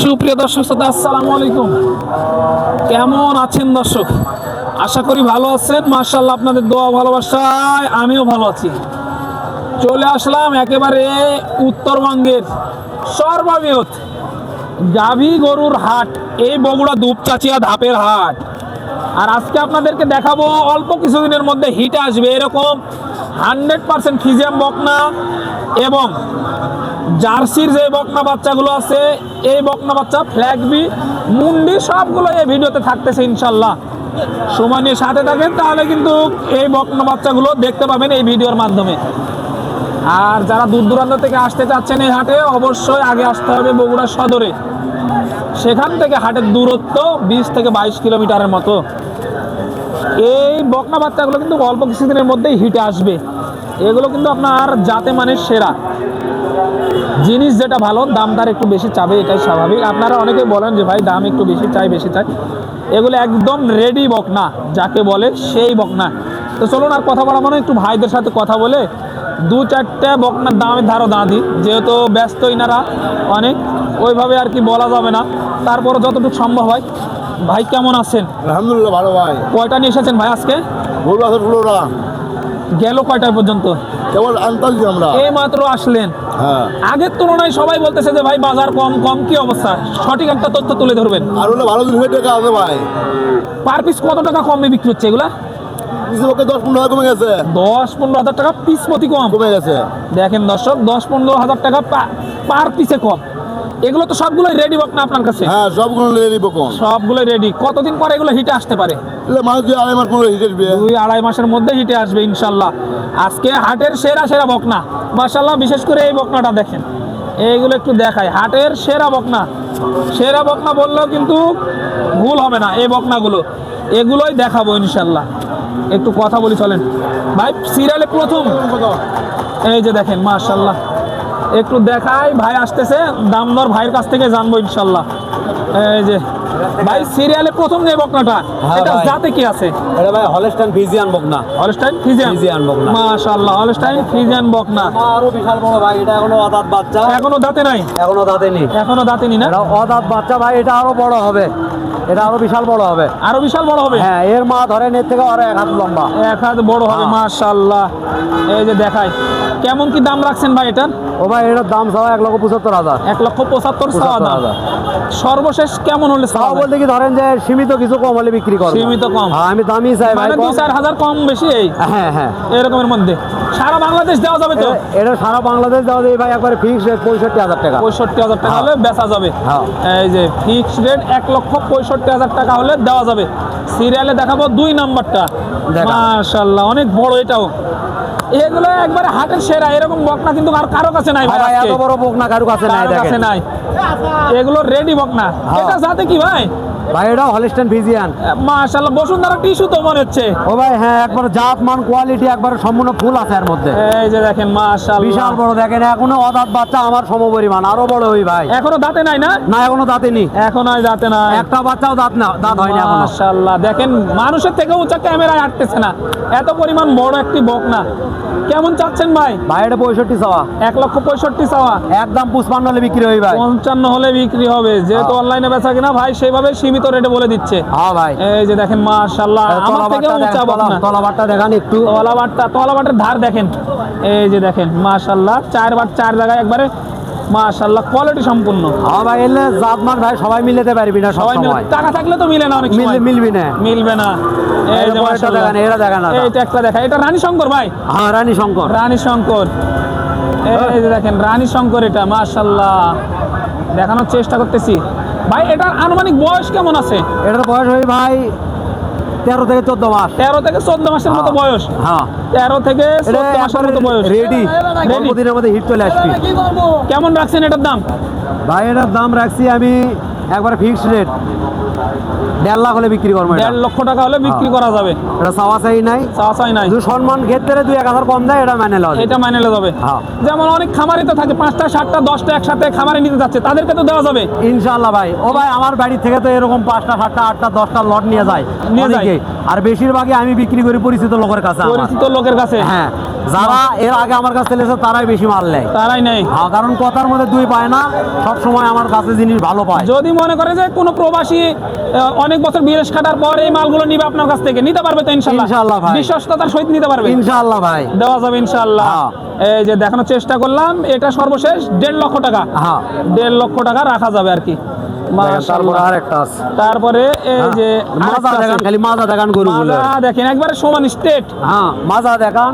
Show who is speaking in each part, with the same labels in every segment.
Speaker 1: সুপ্রিয় দর্শক শ্রোতা, আসসালামু আলাইকুম। কেমন আছেন দর্শক? আশা করি ভালো আছেন। মার্শাল্লাহ আপনাদের দোয়া ভালোবাসায় আমিও ভালো আছি। চলে আসলাম একেবারে উত্তরবঙ্গের সর্ববৃহৎ গাভী গরুর হাট, এই বগুড়া দুপচাচিয়া ধাপের হাট। আর আজকে আপনাদেরকে দেখাবো অল্প কিছুদিনের মধ্যে হিট আসবে এরকম হান্ড্রেড পার্সেন্ট ফিজিয়াম বকনা এবং জার্সির যে বকনা বাচ্চাগুলো আছে, এই বকনা বাচ্চা ফ্ল্যাগবি মুন্ডি, সবগুলো এই ভিডিওতে থাকতেছে ইনশাল্লাহ। সময় নিয়ে সাথে থাকেন, তাহলে কিন্তু এই বকনা বাচ্চাগুলো দেখতে পাবেন এই ভিডিওর মাধ্যমে। আর যারা দূর দূরান্ত থেকে আসতে চাচ্ছেন এই হাটে, অবশ্যই আগে আসতে হবে বগুড়া সদরে। সেখান থেকে হাটের দূরত্ব বিশ থেকে বাইশ কিলোমিটারের মতো। এই বকনা বাচ্চাগুলো কিন্তু অল্প কিছুদিনের মধ্যেই হিটে আসবে। এগুলো কিন্তু আপনার যাতে মানে সেরা। জিনিস যেটা ভালো দাম তার একটু বেশি চাবে এটাই স্বাভাবিক। আপনারা অনেকে বলেন যে ভাই দাম একটু বেশি চাই বেশি চাই। এগুলো একদম রেডি বক না যাকে বলে সেই বক না তো চলুন আর কথা বলা মানে একটু ভাইদের সাথে কথা বলে দু চারটে বকনার দামের ধারও দাঁ দিই। যেহেতু ব্যস্ত ইনারা অনেক ওইভাবে আর কি বলা যাবে না। তারপর যতটুকু সম্ভব হয়। ভাই কেমন আছেন?
Speaker 2: আলহামদুলিল্লাহ ভালো ভাই।
Speaker 1: কয়টা নিয়ে এসেছেন ভাই আজকে?
Speaker 2: গরু আছে ষোলোটা
Speaker 1: গেল কয়টা পর্যন্ত?
Speaker 2: কেবল আনতালছি আমরা।
Speaker 1: এই মাত্র আসলেন।
Speaker 2: হ্যাঁ।
Speaker 1: আগের তুলনায় সবাই বলতেছে যে ভাই বাজার কম কম কি অবস্থা? সঠিক একটা তথ্য তুলে ধরবেন।
Speaker 2: আর হলে ভালো জিনিস টাকা আছে ভাই।
Speaker 1: পার পিস কত টাকা কমে বিক্রি হচ্ছে এগুলা?
Speaker 2: দশ পনেরো হাজার কমে গেছে।
Speaker 1: দশ পনেরো হাজার টাকা পিস প্রতি কম।
Speaker 2: কমে গেছে।
Speaker 1: দেখেন দর্শক দশ পনেরো হাজার টাকা পার পিসে কম। এগুলো তো সবগুলোই রেডি বক না আপনার কাছে?
Speaker 2: হ্যাঁ সবগুলো রেডি নিবো কম
Speaker 1: সবগুলোই রেডি কতদিন পরে এগুলো হিটে আসতে পারে?
Speaker 2: মানুষ দিয়ে আড়াই মাস পনেরো হিটে আসবে।
Speaker 1: দুই আড়াই মাসের মধ্যে হিটে আসবে ইনশাল্লাহ। আজকে হাটের সেরা সেরা বকনা মার্শাল্লাহ বিশেষ করে এই বকনাটা দেখেন। এইগুলো একটু দেখায় হাটের সেরা বকনা সেরা বকনা বললেও কিন্তু ভুল হবে না এই বকনাগুলো। এগুলোই দেখাবো ইনশাল্লাহ। একটু কথা বলি চলেন। ভাই সিরিয়ালে প্রথম। এই যে দেখেন মার্শাল্লাহ একটু দেখাই ভাই আসতেছে দামদর ভাইয়ের কাছ থেকে জানব ইনশাল্লাহ। এই যে ভাই সিরিয়ালে প্রথম যে বকনাটা
Speaker 3: হ্যাঁ
Speaker 1: এটা। জাতে কি আছে?
Speaker 3: এটা ভাই হলস্টাইন ফিজিয়ান বকনা।
Speaker 1: হলস্টাইন ফিজিয়ান
Speaker 3: ফ্রিজিয়ান বকনা।
Speaker 1: মাশাআল্লাহ হলস্টাইন ফিজিয়ান বকনা।
Speaker 3: আরও বিশাল বড় ভাই এটা এখনও অদাঁত বাচ্চা।
Speaker 1: এখনও দাঁতে নাই?
Speaker 3: এখনও দাঁতেনি
Speaker 1: এখনও দাঁতেনি না?
Speaker 3: এটা অদাঁত বাচ্চা ভাই এটা আরও বড় হবে। এটা আরও বিশাল বড় হবে।
Speaker 1: আরও বিশাল বড় হবে?
Speaker 3: হ্যাঁ এর মা ধরেন এর থেকে আরও এক হাত লম্বা।
Speaker 1: এক হাত বড় হবে
Speaker 3: হ্যাঁ।
Speaker 1: মাশাআল্লাহ। এই যে দেখাই কেমন কি দাম রাখছেন ভাই এটার?
Speaker 3: ও ভাই এটার দাম সব এক লক্ষ পঁচাত্তর হাজার।
Speaker 1: এক লক্ষ পঁচাত্তর
Speaker 3: 75,000
Speaker 1: সর্বশেষ কেমন হলে
Speaker 3: তাও বলতে কি ধরেন যে সীমিত কিছু কম হলে বিক্রি করব?
Speaker 1: সীমিত কম।
Speaker 3: হ্যাঁ, আমি দামই চাই ভাই
Speaker 1: মানে
Speaker 3: কম।
Speaker 1: বেশি এই?
Speaker 3: হ্যাঁ হ্যাঁ।
Speaker 1: এরকমের মধ্যে। সারা বাংলাদেশ দেওয়া যাবে তো?
Speaker 3: এটা সারা বাংলাদেশ দেওয়া যায় ভাই একবারে ফিক্স রেট পঁয়ষট্টি হাজার টাকা।
Speaker 1: পঁয়ষট্টি হাজার টাকা
Speaker 3: হ্যাঁ।
Speaker 1: হলে বেচা যাবে।
Speaker 3: হ্যাঁ।
Speaker 1: এই যে ফিক্স রেট এক লক্ষ পঁয়ষট্টি হাজার টাকা হলে দেওয়া যাবে। সিরিয়ালে দেখাবো দুই নাম্বারটা।
Speaker 3: দেখা।
Speaker 1: মাশাল্লাহ অনেক বড় এটাও। এগুলো একবারে হাটের সেরা এরকম বকনা কিন্তু আর কারও কাছে নাই ভাই।
Speaker 3: এত বড় বকনা কারও কাছে নাই দেখেন
Speaker 1: নাই এগুলো রেডি বকনা
Speaker 3: হ্যাঁ।
Speaker 1: এটা যাতে কি ভাই
Speaker 3: ভাই ফিজিয়ান
Speaker 1: মাশাল্লাহ বসুন্ধরা টিস্যু তো মনে হচ্ছে।
Speaker 3: ও ভাই হ্যাঁ একবার জাত মান কোয়ালিটি একবার সম্পূর্ণ ফুল আছে এর মধ্যে।
Speaker 1: এই যে দেখেন মাশাল্লাহ
Speaker 3: বিশাল বড় দেখেন এখনও অদাঁত বাচ্চা আমার সমপরিমাণ আরও বড় ওই ভাই।
Speaker 1: এখনও দাঁতে নাই না?
Speaker 3: না এখনও
Speaker 1: এখন আর দাঁতে
Speaker 3: একটা বাচ্চাও দাঁত না দাঁত হয়নি এখনও।
Speaker 1: মাশাআল্লাহ দেখেন মানুষের থেকে উঁচা ক্যামেরায় আটতেছে না। এত পরিমাণ বড় একটি বক না। কেমন চাচ্ছেন ভাই?
Speaker 3: ভাই এটা পঁয়ষট্টি চাওয়া।
Speaker 1: এক লক্ষ পঁয়ষট্টি চাওয়া।
Speaker 3: একদম পুষ্পান্ন হলে বিক্রি হই ভাই।
Speaker 1: পঞ্চান্ন হলে বিক্রি হবে। যেহেতু
Speaker 3: হ্যাঁ।
Speaker 1: অনলাইনে বেচা কিনা ভাই সেভাবে সীমিত বলে দিচ্ছে।
Speaker 3: হ্যাঁ ভাই।
Speaker 1: এই যে দেখেন মাশাআল্লাহ আমার থেকে উঁচা বকনা।
Speaker 3: তলাবারটা দেখান একটু।
Speaker 1: তলাবাটটা তলাবাটের ধার দেখেন। এই যে দেখেন মাশাআল্লাহ চার চার জায়গায় একবারে মাশাআল্লাহ কোয়ালিটি সম্পূর্ণ।
Speaker 3: হ্যাঁ ভাই এলে ভাই সবাই মিলাতে পারবি না
Speaker 1: সবাই মিলে টাকা থাকলে তো মিলে না অনেক সময়।
Speaker 3: মিলবি না।
Speaker 1: মিলবে না। এই যে মাশাআল্লাহ।
Speaker 3: এরা না।
Speaker 1: এইটা একটা দেখা। এটা রানী শঙ্কর ভাই?
Speaker 3: হ্যাঁ রানী শঙ্কর।
Speaker 1: রানী শঙ্কর। এই যে দেখেন রানী শঙ্কর এটা মাশাআল্লাহ। দেখানোর চেষ্টা করতেছি। ভাই এটার আনুমানিক বয়স কেমন আছে?
Speaker 3: এটার বয়স হয় ভাই তেরো থেকে চোদ্দ মাস।
Speaker 1: তেরো থেকে চোদ্দ মাসের মতো বয়স?
Speaker 3: হ্যাঁ।
Speaker 1: তেরো থেকে চোদ্দ মাসের মতো বয়স।
Speaker 3: রেডি দিনের মধ্যে হিট চলে আসবি?
Speaker 1: কেমন রাখছেন এটার দাম?
Speaker 3: ভাই এটার দাম রাখছি আমি একবার ফিক্সড রেট দেড় লাখ হলে বিক্রি করব
Speaker 1: দেড় লক্ষ টাকা হলে বিক্রি
Speaker 3: হ্যাঁ।
Speaker 1: করা যাবে।
Speaker 3: এটা চাওয়া চাই নাই।
Speaker 1: চাওয়া চাই নাই।
Speaker 3: দু সম্মান ক্ষেত্রে দুই এক হাজার কম দেয় এটা মেনে লওয়া
Speaker 1: এটা নেওয়া যাবে।
Speaker 3: হ্যাঁ।
Speaker 1: যেমন অনেক খামারি তো থাকে পাঁচটা সাতটা দশটা একসাথে খামারে নিতে যাচ্ছে তাদেরকে তো দেওয়া যাবে।
Speaker 3: ইনশাল্লাহ ভাই। ও ভাই আমার বাড়ি থেকে তো এরকম পাঁচটা সাতটা আটটা দশটা লট নিয়ে যায়।
Speaker 1: নিয়ে যায়।
Speaker 3: আর বেশিরভাগই আমি বিক্রি করি পরিচিত লোকের কাছে।
Speaker 1: পরিচিত লোকের কাছে।
Speaker 3: হ্যাঁ। যারা এর আগে আমার কাছে লেছে তারাই বেশি মাল নেয়।
Speaker 1: তারাই নেই
Speaker 3: হ্যাঁ, কারণ কথার মধ্যে দুই পায় না সব সময় আমার কাছে জিনিস ভালো পায়।
Speaker 1: যদি মনে করে যে কোনো প্রবাসী অনেক বছর বিদেশ কাটার পর এই মালগুলো নিবে আপনার কাছ থেকে নিতে পারবে তো ইনশাল্লাহ?
Speaker 3: ইনশাআল্লাহ ভাই।
Speaker 1: বিশ্বস্ততার সহিত নিতে পারবে?
Speaker 3: ইনশাআল্লাহ ভাই।
Speaker 1: দেওয়া যাবে ইনশাল্লাহ।
Speaker 3: হ্যাঁ।
Speaker 1: এই যে দেখানোর চেষ্টা করলাম এটা সর্বশেষ দেড় লক্ষ টাকা।
Speaker 3: হ্যাঁ।
Speaker 1: দেড় লক্ষ টাকা রাখা যাবে আর কি।
Speaker 3: তারপরে আর একটা আছে।
Speaker 1: তারপরে এই যে
Speaker 3: মাজা দেখান খালি মাজা দেখান
Speaker 1: মাজা দেখেন একবারে সমান স্টেট
Speaker 3: হ্যাঁ মাজা দেখান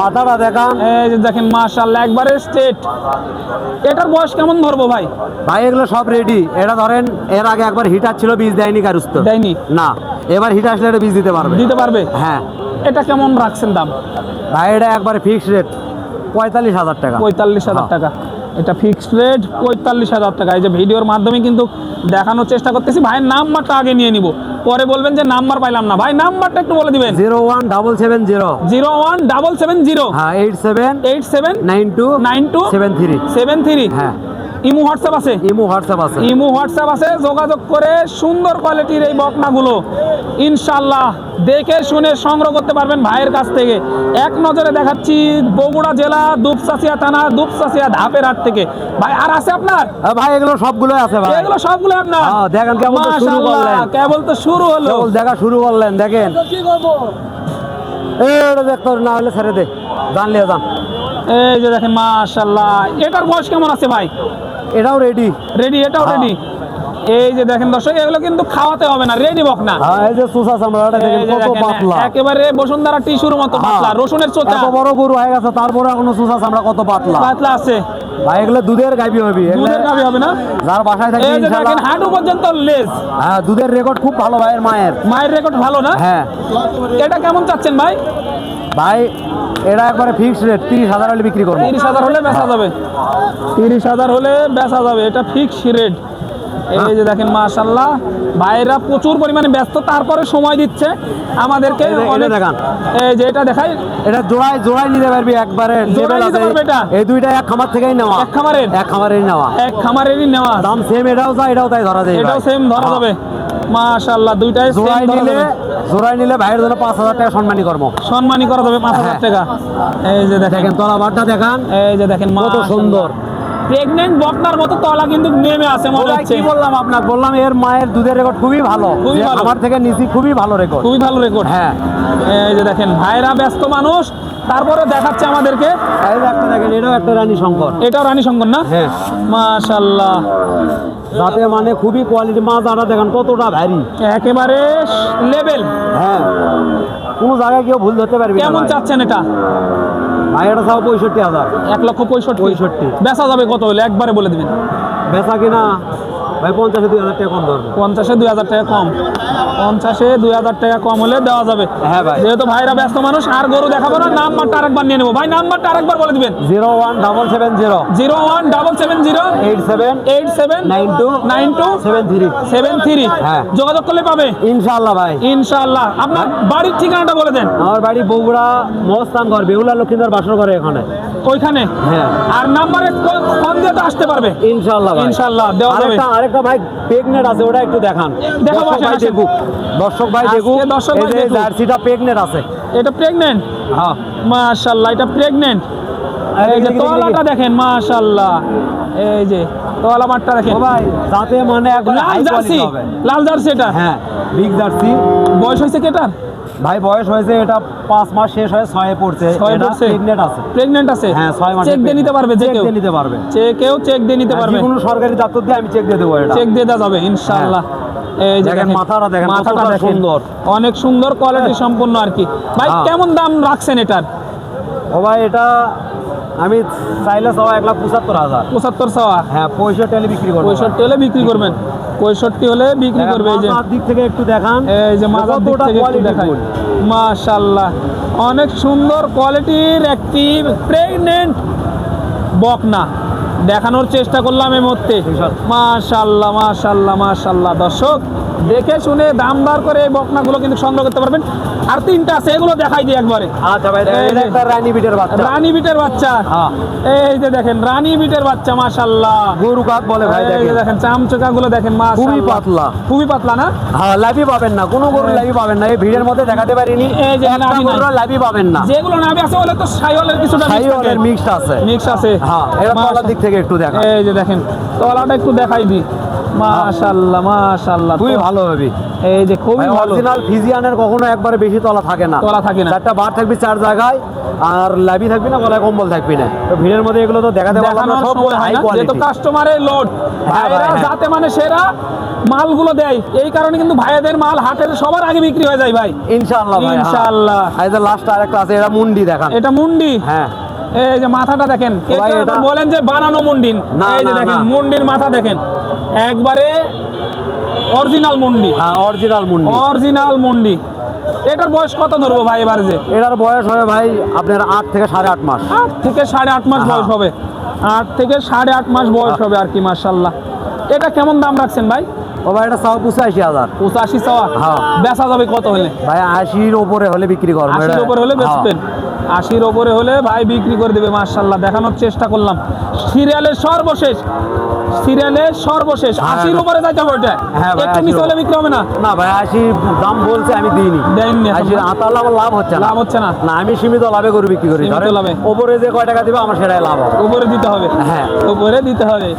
Speaker 3: মাথাটা দেখান
Speaker 1: এই যে দেখেন মাশাআল্লাহ একবারে স্টেট এটার বয়স কেমন ধরবো ভাই?
Speaker 3: ভাই এগুলো সব রেডি এটা ধরেন এর আগে একবার হিটার ছিল বীজ দেয়নি কারুস্ত
Speaker 1: দেয়নি?
Speaker 3: না এবার হিট আসলে এটা বীজ দিতে পারবে।
Speaker 1: দিতে পারবে?
Speaker 3: হ্যাঁ।
Speaker 1: এটা কেমন রাখছেন দাম?
Speaker 3: ভাই এটা একবারে ফিক্স রেট পঁয়তাল্লিশ হাজার টাকা।
Speaker 1: পঁয়তাল্লিশ হাজার
Speaker 3: হ্যাঁ।
Speaker 1: টাকা। এটা ফিক্সড রেট পঁয়তাল্লিশ হাজার টাকা। এই যে ভিডিওর মাধ্যমে কিন্তু দেখানোর চেষ্টা করতেছি। ভাইয়ের নাম্বারটা আগে নিয়ে নিব। পরে বলবেন যে নাম্বার পাইলাম না। ভাই নাম্বারটা একটু বলে দিবেন।
Speaker 3: Zero one double seven zero.
Speaker 1: Zero one double seven zero.
Speaker 3: হ্যাঁ eight seven
Speaker 1: eight seven
Speaker 3: nine two
Speaker 1: nine two
Speaker 3: seven three.
Speaker 1: Seven three.
Speaker 3: হ্যাঁ।
Speaker 1: ইমো হোয়াটসঅ্যাপ আছে?
Speaker 3: ইমো হোয়াটসঅ্যাপ আছে।
Speaker 1: ইমো হোয়াটসঅ্যাপ আছে যোগাযোগ করে সুন্দর কোয়ালিটির এই বকনাগুলো ইনশাল্লাহ দেখে শুনে সংগ্রহ করতে পারবেন ভাইয়ের কাছ থেকে। এক নজরে দেখাচ্ছি বগুড়া জেলা দুপসাসিয়া থানা দুপসাসিয়া ধাপের হাট থেকে। ভাই আর আছে আপনার?
Speaker 3: ভাই এগুলো সবগুলোই আছে ভাই।
Speaker 1: এগুলো সবগুলো আপনার?
Speaker 3: দেখেন কেবল তো শুরু করলেন।
Speaker 1: কেবল তো শুরু হলো।
Speaker 3: দেখা শুরু করলেন দেখেন। এই, এটা দেখতে না হলে ছেড়ে দে জানলে যান
Speaker 1: এই যে দেখেন মাশাল্লাহ এটার বয়স কেমন আছে ভাই?
Speaker 3: এটাও রেডি
Speaker 1: রেডি এটাও
Speaker 3: হ্যাঁ।
Speaker 1: রেডি এই যে দেখেন দর্শক এগুলো কিন্তু খাওয়াতে হবে না রেডি বকনা
Speaker 3: হ্যাঁ এই যে সুসা চামড়াটা দেখেন কত পাতলা।
Speaker 1: একেবারে বসুন্ধরা টিস্যুর মতো পাতলা
Speaker 3: হ্যাঁ।
Speaker 1: রসুনের চোচা
Speaker 3: এত বড় গরু হয়ে গেছে তারপরে এখনও সুসা চামড়া কত পাতলা।
Speaker 1: পাতলা আছে।
Speaker 3: ভাই এগুলো দুধের গাবি হবে। এগুলো
Speaker 1: দুধের গাবি হবে না?
Speaker 3: যার বাসায় থাকে
Speaker 1: এই যে দেখেন
Speaker 3: ইনশাআল্লাহ
Speaker 1: হাঁটু পর্যন্ত লেজ।
Speaker 3: হ্যাঁ দুধের রেকর্ড খুব ভালো ভাইয়ের মায়ের।
Speaker 1: মায়ের রেকর্ড ভালো না?
Speaker 3: হ্যাঁ।
Speaker 1: এটা কেমন চাচ্ছেন ভাই?
Speaker 3: ভাই এটা একবারে ফিক্সড রেট তিরিশ হাজার হলে বিক্রি করব।
Speaker 1: তিরিশ হাজার হলে বেচা যাবে। তিরিশ হাজার হলে বেচা যাবে এটা ফিক্স রেট এই যে দেখেন মাশাল্লাহ ভাইরা প্রচুর পরিমাণে ব্যস্ত তারপরে সময় দিচ্ছে। আমাদেরকে
Speaker 3: দেখান।
Speaker 1: এই যে এটা দেখাই।
Speaker 3: এটা জোড়ায় জোড়ায় নিতে পারবি একবারে? এই দুইটা এক খামার থেকেই নেওয়া।
Speaker 1: এক খামারের?
Speaker 3: এক খামারেই নেওয়া।
Speaker 1: এক খামারেরই নেওয়া।
Speaker 3: দাম সেম এটাও যা এটাও তাই ধরা যায়
Speaker 1: এটাও সেম ধরা
Speaker 3: হ্যাঁ।
Speaker 1: যাবে। মাশাল্লাহ দুইটাই
Speaker 3: নিলে নিলে ভাইয়ের জন্য পাঁচ হাজার টাকা সম্মানী করব
Speaker 1: সম্মানী করা যাবে পাঁচ হাজার
Speaker 3: হ্যাঁ।
Speaker 1: টাকা। এই যে দেখেন।
Speaker 3: তলা
Speaker 1: এই যে দেখেন
Speaker 3: কত সুন্দর।
Speaker 1: প্রেগনেন্ট বকনার মতো তলা কিন্তু নেমে আছে মনে হচ্ছে।
Speaker 3: কি বললাম আপনার বললাম এর মায়ের দুধের রেকর্ড খুবই ভালো।
Speaker 1: খুবই ভালো।
Speaker 3: আমার থেকে নিছি খুবই ভালো রেকর্ড
Speaker 1: খুবই ভালো রেকর্ড
Speaker 3: হ্যাঁ।
Speaker 1: এই যে দেখেন ভাইরা ব্যস্ত মানুষ। তারপরে দেখাচ্ছে আমাদেরকে।
Speaker 3: একটা দেখেন এটাও একটা রানী শঙ্কর।
Speaker 1: এটাও রানী শঙ্কর না?
Speaker 3: হ্যাঁ।
Speaker 1: মাশাল্লাহ
Speaker 3: যাতে মানে খুবই কোয়ালিটি মাছ আটা দেখেন কতটা ভারী।
Speaker 1: একেবারে লেভেল।
Speaker 3: হ্যাঁ। কোনো জায়গায় কেউ ভুল ধরতে পারবি
Speaker 1: কেমন চাচ্ছেন এটা?
Speaker 3: ভাই এটা চাও পঁয়ষট্টি হাজার।
Speaker 1: এক লক্ষ পঁয়ষট্টি।
Speaker 3: পঁয়ষট্টি।
Speaker 1: বেচা যাবে কত হলে? একবারে বলে দিবেন।
Speaker 3: বেচা কিনা ভাই পঞ্চাশে দুই হাজার টাকা কম ধরবে
Speaker 1: পঞ্চাশে দুই হাজার টাকা কম। পঞ্চাশে দুই হাজার টাকা কম হলে দেওয়া যাবে।
Speaker 3: হ্যাঁ ভাই।
Speaker 1: যেহেতু ভাইরা ব্যস্ত মানুষ আর গরু দেখাবো না নাম্বারটা আরেকবার নিয়ে নেব। ভাই নাম্বারটা আরেকবার বলে দিবেন।
Speaker 3: Zero one double seven zero.
Speaker 1: Zero one double seven zero.
Speaker 3: Eight seven.
Speaker 1: Eight seven.
Speaker 3: Nine two.
Speaker 1: Nine two.
Speaker 3: Seven three.
Speaker 1: Seven three.
Speaker 3: হ্যাঁ।
Speaker 1: যোগাযোগ করলে পাবে?
Speaker 3: ইনশাআল্লাহ ভাই।
Speaker 1: ইনশাআল্লাহ। আপনার বাড়ির ঠিকানাটা বলে দেন।
Speaker 3: আমার বাড়ি বগুড়া মহস্থান ঘর বেহুলা লক্ষ্মীদার বাসর করে এখানে।
Speaker 1: ওইখানে?
Speaker 3: হ্যাঁ।
Speaker 1: আর নাম্বারে ফোন দিয়ে তো আসতে পারবে?
Speaker 3: ইনশাআল্লাহ
Speaker 1: ইনশাআল্লাহ, দেওয়া যাবে।
Speaker 3: আরেকটা ভাই প্রেগনেট আছে ওটা একটু দেখান।
Speaker 1: দেখাবো,
Speaker 3: দর্শক ভাই। দেখুক। দর্শক ভাই দেখুক
Speaker 1: দর্শক ভাই দেখুক।
Speaker 3: জার্সিটা প্রেগনেট আছে।
Speaker 1: এটা প্রেগনেন্ট
Speaker 3: হ্যাঁ।
Speaker 1: মাশাআল্লাহ এটা প্রেগনেন্ট এই যে তলাটা দেখেন মাশাআল্লাহ। এই যে তলা মাঠটা দেখেন।
Speaker 3: ভাই যাতে মানে
Speaker 1: লাল জার্সি? লাল জার্সি এটা?
Speaker 3: হ্যাঁ বিগ জার্সি।
Speaker 1: বয়স হয়েছে কি এটার?
Speaker 3: ভাই বয়স হয়েছে এটা পাঁচ মাস শেষ হয়ে ছয়ে পড়ছে। এটা? আছে।
Speaker 1: আছে?
Speaker 3: হ্যাঁ ছয় মাস
Speaker 1: চেক দিয়ে নিতে পারবে যে
Speaker 3: চেক
Speaker 1: কেউ?
Speaker 3: দিয়ে নিতে পারবে।
Speaker 1: চেকেও চেক দিয়ে নিতে পারবে।
Speaker 3: কোনো সরকারি দপ্তর দিয়ে আমি চেক দিয়ে দেবো এটা।
Speaker 1: চেক দিয়ে দেওয়া যাবে ইনশাআল্লাহ। এই
Speaker 3: দেখেন, মাথাটা দেখেন,
Speaker 1: মাথাটা
Speaker 3: সুন্দর।
Speaker 1: অনেক সুন্দর কোয়ালিটি সম্পন্ন আর কি। ভাই
Speaker 3: হ্যাঁ।
Speaker 1: কেমন দাম রাখছেন এটার?
Speaker 3: ও ভাই এটা আমি চাইলে সবাই এক লাখ পঁচাত্তর হাজার।
Speaker 1: পঁচাত্তর চাওয়া?
Speaker 3: হ্যাঁ পঁয়ষট্টি বিক্রি করব।
Speaker 1: পঁয়ষট্টি হলে বিক্রি করবেন। পঁয়ষট্টি হলে বিক্রি করবে এই যে।
Speaker 3: দিক থেকে একটু দেখান।
Speaker 1: এই যে মাথার দিক থেকে একটু
Speaker 3: দেখান
Speaker 1: মাশাল্লাহ অনেক সুন্দর কোয়ালিটির একটি প্রেগনেন্ট বকনা। দেখানোর চেষ্টা করলাম এই মধ্যে মাশাল্লাহ মাশাল্লাহ মাশাল্লাহ দর্শক দেখে শুনে দাম দর করে এই বকনাগুলো কিন্তু সংগ্রহ করতে পারবেন। আর তিনটা আছে এগুলো দেখাই দিই একবারে।
Speaker 3: আচ্ছা ভাই। একটা রানী বিটের বাচ্চা।
Speaker 1: রানী বিটের বাচ্চা।
Speaker 3: হ্যাঁ।
Speaker 1: এই যে দেখেন রানী বিটের বাচ্চা মাশাল্লাহ।
Speaker 3: গরু কাক বলে ভাই দেখেন।
Speaker 1: দেখেন চামচকা গুলো দেখেন মাশাল্লাহ।
Speaker 3: খুবই পাতলা।
Speaker 1: খুবই পাতলা না?
Speaker 3: হ্যাঁ লাভি পাবেন না। কোনো গরু লাভি পাবেন না। এই ভিড়ের মধ্যে দেখাতে পারিনি।
Speaker 1: এই যে
Speaker 3: একটা
Speaker 1: নাভি
Speaker 3: লাভি পাবেন না।
Speaker 1: যেগুলো নাবি আছে বলে তো সাইওয়ালের কিছুটা
Speaker 3: সাইওয়ালের মিক্স আছে।
Speaker 1: মিক্স আছে।
Speaker 3: হ্যাঁ এটা তলার দিক থেকে একটু দেখা
Speaker 1: এই যে দেখেন তলাটা একটু দেখাই দি মাশাল্লাহ মাশাল্লাহ
Speaker 3: খুবই ভালো হবে
Speaker 1: এই যে খুবই ভালো।
Speaker 3: অরিজিনাল ফিজিয়ানের কখনো একবারে বেশি তলা থাকে না।
Speaker 1: তলা থাকে না।
Speaker 3: চারটা বার থাকবি চার জায়গায় আর লাভি থাকবি না গলায় কম্বল থাকবি না। তো ভিড়ের মধ্যে এগুলো তো দেখাতে পারলাম না সব হাই কোয়ালিটি
Speaker 1: কাস্টমারের লোড
Speaker 3: হ্যাঁ
Speaker 1: ভাইরা
Speaker 3: হ্যাঁ।
Speaker 1: যাতে মানে সেরা মালগুলো দেয় এই কারণে কিন্তু ভাইয়াদের মাল হাটের সবার আগে বিক্রি হয়ে যায় ভাই।
Speaker 3: ইনশাআল্লাহ ভাই
Speaker 1: ইনশাআল্লাহ।
Speaker 3: এই যে লাস্ট আরেকটা আছে এটা মুন্ডি দেখান।
Speaker 1: এটা মুন্ডি?
Speaker 3: হ্যাঁ।
Speaker 1: এই যে মাথাটা দেখেন বলেন যে বানানো মুন্ডিন। এই যে দেখেন
Speaker 3: না।
Speaker 1: মুন্ডির মাথা দেখেন। একবারে অরিজিনাল মুন্ডি।
Speaker 3: হ্যাঁ অরিজিনাল মুন্ডি।
Speaker 1: অরিজিনাল মুন্ডি। এটার বয়স কত ধরবো ভাই এবার যে?
Speaker 3: এটার বয়স হবে ভাই আপনার আট থেকে সাড়ে আট মাস।
Speaker 1: আট থেকে সাড়ে আট মাস
Speaker 3: হ্যাঁ।
Speaker 1: বয়স হবে। আট থেকে সাড়ে আট মাস বয়স হবে আর কি মার্শাল্লাহ এটা কেমন দাম রাখছেন ভাই?
Speaker 3: ও ভাই এটা চাও পঁচাশি হাজার।
Speaker 1: পঁচাশি চাওয়া?
Speaker 3: হ্যাঁ।
Speaker 1: বেচা যাবে কত হলে?
Speaker 3: ভাই আশির ওপরে হলে বিক্রি করব।
Speaker 1: আশির উপরে হলে
Speaker 3: হ্যাঁ।
Speaker 1: বেচবেন। আশির ওপরে হলে ভাই বিক্রি করে দেবে মার্শাল্লাহ দেখানোর চেষ্টা করলাম। সিরিয়ালের সর্বশেষ সিরিয়ালের সর্বশেষ।
Speaker 3: হ্যাঁ,
Speaker 1: আশির
Speaker 3: হ্যাঁ।
Speaker 1: উপরে যাইতে হবে ওইটা
Speaker 3: হ্যাঁ
Speaker 1: একটু নিচে হলে বিক্রি হবে না?
Speaker 3: না ভাই আশি দাম বলছে আমি দিইনি।
Speaker 1: দেননি এখন। না?
Speaker 3: আতাল আমার লাভ হচ্ছে না।
Speaker 1: লাভ হচ্ছে না।
Speaker 3: না আমি সীমিত লাভে গরু বিক্রি করি।
Speaker 1: লাভে।
Speaker 3: ওপরে যে কয় টাকা দিবে আমার সেটাই লাভ হবে।
Speaker 1: উপরে দিতে হবে।
Speaker 3: হ্যাঁ।
Speaker 1: উপরে দিতে হবে।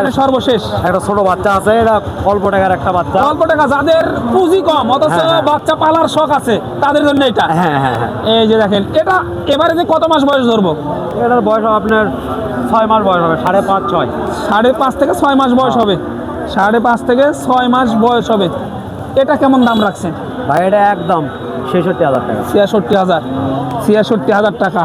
Speaker 3: আর-
Speaker 1: সর্বশেষ।
Speaker 3: একটা ছোট বাচ্চা আছে এটা অল্প টাকার একটা বাচ্চা।
Speaker 1: অল্প টাকা যাদের পুঁজি কম অথচ। বাচ্চা পালার শখ আছে তাদের জন্য এটা।
Speaker 3: হ্যাঁ হ্যাঁ হ্যাঁ।
Speaker 1: এই যে দেখেন এটা এবারে যে কত মাস বয়স ধরবো?
Speaker 3: এটার বয়স আপনার ছয় মাস বয়স হবে সাড়ে পাঁচ ছয়।
Speaker 1: সাড়ে পাঁচ থেকে ছয় মাস বয়স হবে। সাড়ে পাঁচ থেকে ছয় মাস বয়স হবে। এটা কেমন দাম রাখছেন?
Speaker 3: ভাই এটা একদম ছেষট্টি হাজার টাকা।
Speaker 1: ছিয়াষট্টি হাজার। ছিয়াষট্টি হাজার টাকা।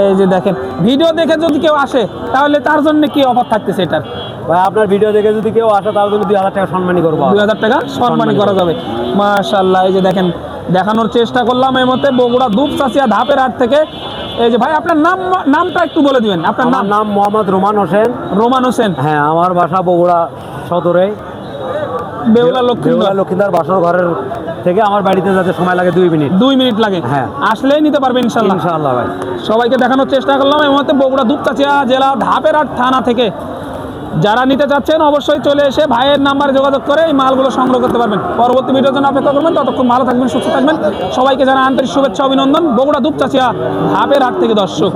Speaker 1: এই যে দেখেন ভিডিও দেখে যদি কেউ আসে তাহলে তার জন্য কি অফার থাকতেছে এটার?
Speaker 3: ভাই আপনার ভিডিও দেখে যদি কেউ আসে তার জন্য দুই হাজার টাকা সম্মানী করব
Speaker 1: দুই হাজার টাকা সম্মানী করা যাবে। মাশাল্লাহ এই যে দেখেন দেখানোর চেষ্টা করলাম এই মতে বগুড়া দুপ চাচিয়া ধাপের হাট থেকে এই যে ভাই আপনার নাম নামটা একটু বলে দিবেন আপনার নাম।
Speaker 3: নাম মোহাম্মদ রোমান হোসেন।
Speaker 1: রোমান হোসেন।
Speaker 3: হ্যাঁ আমার বাসা বগুড়া সদরে।
Speaker 1: বেউলা
Speaker 3: লক্ষ্মীদার লক্ষ্মীদার বাসর ঘরের থেকে আমার বাড়িতে যাতে সময় লাগে দুই মিনিট।
Speaker 1: দুই মিনিট লাগে।
Speaker 3: হ্যাঁ।
Speaker 1: আসলেই নিতে পারবে ইনশাল্লাহ।
Speaker 3: ইনশাল্লাহ ভাই।
Speaker 1: সবাইকে দেখানোর চেষ্টা করলাম মুহূর্তে বগুড়া দুপচাচিয়া জেলা ধাপেরহাট থানা থেকে যারা নিতে চাচ্ছেন অবশ্যই চলে এসে ভাইয়ের নাম্বারে যোগাযোগ করে এই মালগুলো সংগ্রহ করতে পারবেন। পরবর্তী ভিডিওর জন্য অপেক্ষা করবেন। ততক্ষণ ভালো থাকবেন, সুস্থ থাকবেন। সবাইকে জানা আন্তরিক শুভেচ্ছা, অভিনন্দন। বগুড়া দুপচাচিয়া হাবের হাট থেকে দর্শক